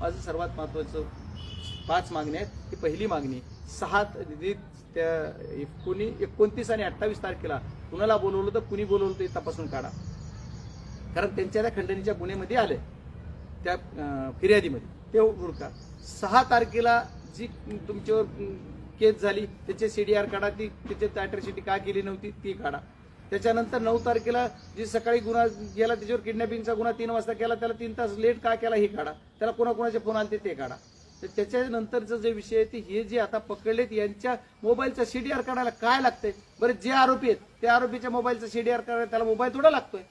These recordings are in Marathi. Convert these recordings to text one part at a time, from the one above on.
माझं सर्वात महत्त्वाचं पाच मागण्या आहेत. ही पहिली मागणी सहा त- त्या एकोणी एकोणतीस आणि अठ्ठावीस तारखेला कुणाला बोलवलं तर कुणी बोलवलं ते तपासून काढा. कारण त्यांच्या त्या खंडणीच्या गुन्ह्यामध्ये आले. त्या फिर्यादीमध्ये. ते उडका सहा तारखेला जी तुमच्यावर केस झाली त्याचे सी डी आर काढा ती त्याच्यात अॅट्रॉसिटी का केली नव्हती ती काढा. त्याच्यानंतर नऊ तारखेला जी सकाळी गुन्हा गेला त्याच्यावर किडनॅपिंगचा गुन्हा तीन वाजता केला त्याला तीन तास लेट का केला हे काढा. त्याला कोणाकोणाचे फोन आले ते काढा. तर त्याच्यानंतरचं जे विषय आहे ते हे जे आता पकडलेत यांच्या मोबाईलचा सी डी आर काढायला काय लागतंय? बरं जे आरोपी आहेत त्या आरोपीच्या मोबाईलचा सी डी आर काढायला त्याला मोबाईल थोडा लागतोय.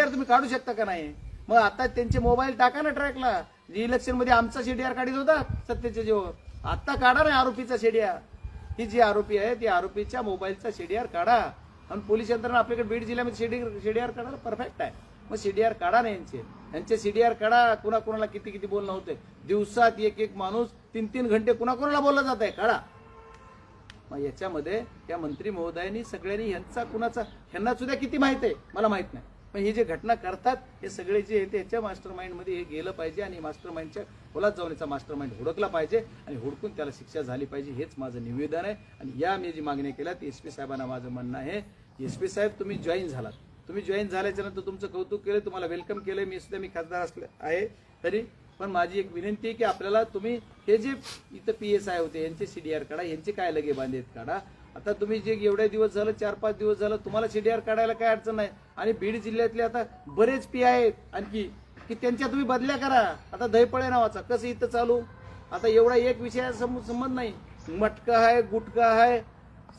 आर तुम्ही काढू शकता का नाही? मग आता त्यांचे मोबाईल टाका ना ट्रॅकला. इलेक्शनमध्ये आमचा सी आमचा आर काढित होता सत्तेचे जेव्हा आत्ता काढा ना आरोपीचा शि डी आर. ही जी आरोपी आहे ती आरोपीच्या मोबाईलचा सी डी आर काढा. आणि पोलीस यंत्रणा आपल्याकडे बीड जिल्ह्यामध्ये सीडीआर सीडीआर काढायला परफेक्ट आहे. मग सीडीआर काढा ना यांचे. यांचे सीडीआर काढा कुणाकुणाला किती किती बोलणं होतंय. दिवसात एक एक माणूस तीन तीन घंटे कुणाकुणाला बोलला जात आहे काढा. मग याच्यामध्ये या मंत्री महोदयांनी सगळ्यांनी ह्यांचा कुणाचा ह्यांना सुद्धा किती माहीत आहे? मला माहीत नाही. पण हे जे घटना करतात हे सगळे जे आहे त्याच्या मास्टर माइंडमध्ये हे गेलं पाहिजे आणि मास्टर माइंडच्या खोलात जाऊन याचा मास्टर माइंड हुडकला पाहिजे आणि हुडकून त्याला शिक्षा झाली पाहिजे हेच माझं निवेदन आहे. आणि या मी जी मागणी केल्या ती एस पी साहेबांना माझं म्हणणं आहे. एस पी साहेब तुम्ही जॉईन झालात. तुम्ही जॉईन झाल्याच्यानंतर तुमचं कौतुक केलं तुम्हाला वेलकम केलं मी सुद्धा मी खासदार असले आहे. तरी पण माझी एक विनंती आहे की आपल्याला तुम्ही हे जे इथं पी एस आय होते यांचे सी डी आर काढा यांचे काय लगे बांधेत काढा. आता तुम्ही जे एवढ्या दिवस झालं चार पाच दिवस झालं तुम्हाला सीडीआर काढायला काय अडचण नाही. आणि बीड जिल्ह्यातले आता बरेच पी आहेत आणखी की त्यांच्या तुम्ही बदल्या करा. आता दहीपळे नावाचा कसं इथं चालू? आता एवढा एक विषय संबंध नाही. मटका आहे गुटका आहे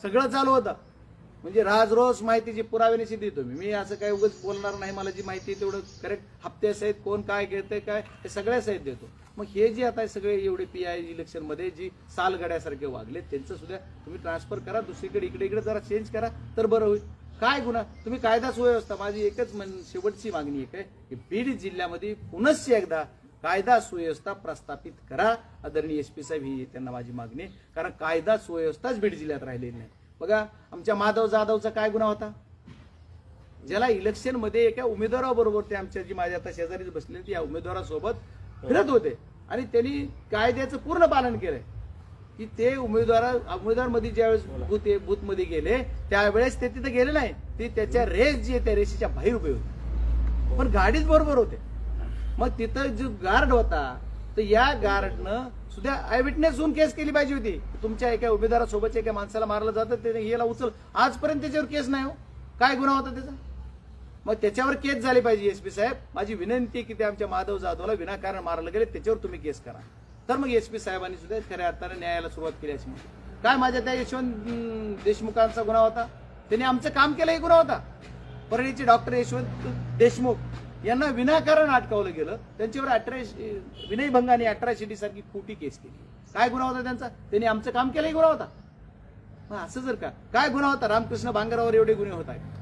सगळं चालू होतं. म्हणजे राज रोज माहितीची पुराव्यानिशी देतो मी मी असं काही उगच बोलणार नाही मला जी माहिती आहे तेवढं करेक्ट हप्ते सहित कोण काय घेतंय काय हे सगळ्या सहित देतो. मग हे जे आता सगळे एवढे पी आय इलेक्शनमध्ये जी सालगड्यासारखे वागले त्यांचं सुद्धा तुम्ही ट्रान्सफर करा दुसरीकडे इकडे इकडे जरा चेंज करा तर बरं होईल. काय गुन्हा? तुम्ही कायदा सुव्यवस्था माझी एकच मन शेवटची मागणी एक आहे की बीड जिल्ह्यामध्ये पुनश्च एकदा कायदा सुव्यवस्था प्रस्थापित करा. आदरणीय एस पी साहेब ही त्यांना माझी मागणी कारण कायदा सुव्यवस्थाच बीड जिल्ह्यात राहिलेली नाही. बघा आमच्या माधव जाधवचा काय गुन्हा होता? ज्याला इलेक्शनमध्ये एका उमेदवाराबरोबर ते आमच्या जी माझ्या आता शेजारीच बसले ती या उमेदवारासोबत फिरत होते. आणि त्यांनी कायद्याचं पूर्ण पालन केलंय. की ते उमेदवारा उमेदवारमध्ये ज्यावेळेस बूथ बूथ गेले त्यावेळेस ते तिथे गेले नाही. ते त्याच्या रेस जी आहे त्या रेषेच्या बाहेर उभे होते. पण गाडीच बरोबर होते. मग तिथं जो गार्ड होता तर या गार्डनं सुद्धा आय विटनेस होऊन केस केली पाहिजे होती. तुमच्या एका उमेदवारासोबतच्या एका माणसाला मारलं जातं ते याला उचल आजपर्यंत त्याच्यावर केस नाही हो. काय गुन्हा होता त्याचा? मग त्याच्यावर केस झाली पाहिजे एसपी साहेब. माझी विनंती की ते आमच्या माधव जाधवला विनाकारण मारलं गेले त्याच्यावर तुम्ही केस करा. तर मग एसपी साहेबांनी सुद्धा खऱ्या अर्थाने न्यायाला सुरुवात केली अशी काय माझ्या त्या यशवंत देशमुखांचा गुन्हा होता? त्यांनी आमचं काम केलं हे गुन्हा होता. परळीचे डॉक्टर यशवंत देशमुख यांना विनाकारण अटकावलं गेलं. त्यांच्यावर अठरा विनयभंगाने अठराशे डी सारखी खोटी केस केली. काय गुन्हा होता त्यांचा? त्यांनी आमचं काम केलंही गुन्हा होता. मग असं जर का काय गुन्हा होता? रामकृष्ण भांगरावर एवढे गुन्हे होत आहेत.